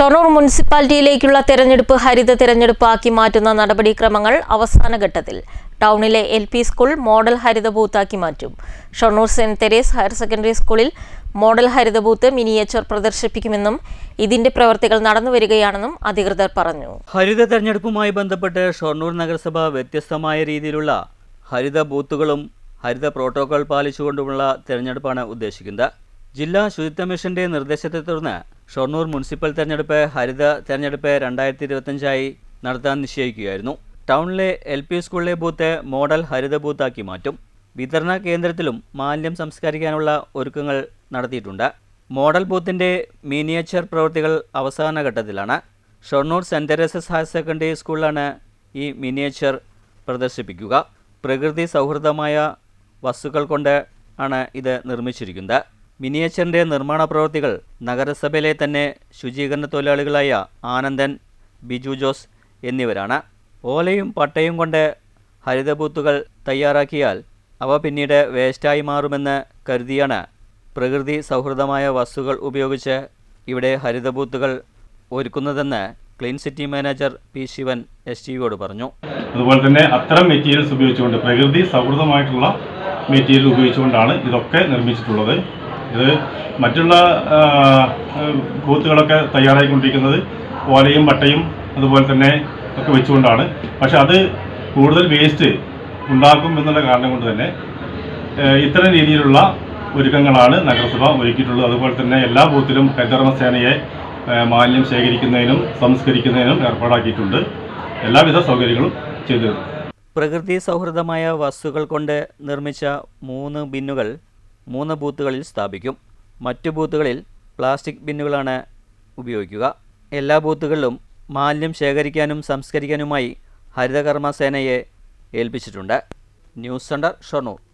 ഷൊർണൂർ മുനിസിപ്പാലിറ്റിയിലേക്കുള്ള തെരഞ്ഞെടുപ്പ് ഹരിത തെരഞ്ഞെടുപ്പാക്കി മാറ്റുന്ന നടപടിക്രമങ്ങൾ അവസാന ഘട്ടത്തിൽ. ടൗണിലെ എൽ പി സ്കൂൾ മോഡൽ ഹരിത ബൂത്താക്കി മാറ്റും. Shoranur saint Therese higher secondary സ്കൂളിൽ മോഡൽ ഹരിത ബൂത്ത് മിനിയേച്ചർ പ്രദർശിപ്പിക്കുമെന്നും ഇതിന്റെ പ്രവർത്തികൾ നടന്നുവരികയാണെന്നും അധികൃതർ പറഞ്ഞു. ഹരിത തെരഞ്ഞെടുപ്പുമായി ബന്ധപ്പെട്ട് ഷൊർണൂർ നഗരസഭ വ്യത്യസ്തമായ രീതിയിലുള്ള ഹരിത ബൂത്തുകളും ഹരിത പ്രോട്ടോകോൾ പാലിച്ചുകൊണ്ടുമുള്ള തെരഞ്ഞെടുപ്പാണ് ഉദ്ദേശിക്കുന്നത്. ജില്ലാ ശുചിത്വ മിഷന്റെ നിർദ്ദേശത്തെ തുടർന്ന് ഷൊർണൂർ മുനിസിപ്പൽ തെരഞ്ഞെടുപ്പ് ഹരിത തെരഞ്ഞെടുപ്പ് രണ്ടായിരത്തി ഇരുപത്തഞ്ചായി നടത്താൻ നിശ്ചയിക്കുകയായിരുന്നു. ടൗണിലെ എൽ പി സ്കൂളിലെ ബൂത്ത് മോഡൽ ഹരിത ബൂത്താക്കി മാറ്റും. വിതരണ കേന്ദ്രത്തിലും മാലിന്യം സംസ്കരിക്കാനുള്ള ഒരുക്കങ്ങൾ നടത്തിയിട്ടുണ്ട്. മോഡൽ ബൂത്തിന്റെ മിനിയേച്ചർ പ്രവൃത്തികൾ അവസാന ഘട്ടത്തിലാണ് ഷൊർണൂർ സെന്റ് തെരേസസ് ഹയർ സെക്കൻഡറി സ്കൂളിലാണ് ഈ മിനിയേച്ചർ പ്രദർശിപ്പിക്കുക. പ്രകൃതി സൗഹൃദമായ വസ്തുക്കൾ കൊണ്ട് ആണ് ഇത് നിർമ്മിച്ചിരിക്കുന്നത്. മിനിയേച്ചറിന്റെ നിർമ്മാണ പ്രവൃത്തികൾ നഗരസഭയിലെ തന്നെ ശുചീകരണ തൊഴിലാളികളായ ആനന്ദൻ ബിജു ജോസ് എന്നിവരാണ്. ഓലയും പട്ടയും കൊണ്ട് ഹരിതബൂത്തുകൾ തയ്യാറാക്കിയാൽ അവ പിന്നീട് വേസ്റ്റായി മാറുമെന്ന് കരുതിയാണ് പ്രകൃതി സൗഹൃദമായ വസ്തുക്കൾ ഉപയോഗിച്ച് ഇവിടെ ഹരിതബൂത്തുകൾ ഒരുക്കുന്നതെന്ന് clean city manager P Sivan S T വിയോട് പറഞ്ഞു. അതുപോലെ തന്നെ അത്തരം മെറ്റീരിയൽസ് ഉപയോഗിച്ചുകൊണ്ട് പ്രകൃതി സൗഹൃദമായിട്ടുള്ള മെറ്റീരിയൽ ഉപയോഗിച്ചുകൊണ്ടാണ് ഇതൊക്കെ നിർമ്മിച്ചിട്ടുള്ളത്. ഇത് മറ്റുള്ള ബൂത്തുകളൊക്കെ തയ്യാറായിക്കൊണ്ടിരിക്കുന്നത് ഓലയും പട്ടയും അതുപോലെ തന്നെ ഒക്കെ വെച്ചുകൊണ്ടാണ്. പക്ഷെ അത് കൂടുതൽ വേസ്റ്റ് ഉണ്ടാക്കും എന്നുള്ള കാരണം കൊണ്ട് തന്നെ ഇത്തരം രീതിയിലുള്ള ഒരുക്കങ്ങളാണ് നഗരസഭ ഒരുക്കിയിട്ടുള്ളത്. അതുപോലെ തന്നെ എല്ലാ ബൂത്തിലും ഹരിതകർമ്മ മാലിന്യം ശേഖരിക്കുന്നതിനും സംസ്കരിക്കുന്നതിനും ഏർപ്പാടാക്കിയിട്ടുണ്ട്. എല്ലാവിധ സൗകര്യങ്ങളും ചെയ്തു പ്രകൃതി സൗഹൃദമായ വസ്തുക്കൾ കൊണ്ട് നിർമ്മിച്ച മൂന്ന് ബിന്നുകൾ മൂന്ന് ബൂത്തുകളിൽ സ്ഥാപിക്കും. മറ്റു ബൂത്തുകളിൽ പ്ലാസ്റ്റിക് ബിന്നുകളാണ് ഉപയോഗിക്കുക. എല്ലാ ബൂത്തുകളിലും മാലിന്യം ശേഖരിക്കാനും സംസ്കരിക്കാനുമായി ഹരിതകർമ്മ സേനയെ ഏൽപ്പിച്ചിട്ടുണ്ട്. News centre Shoranur.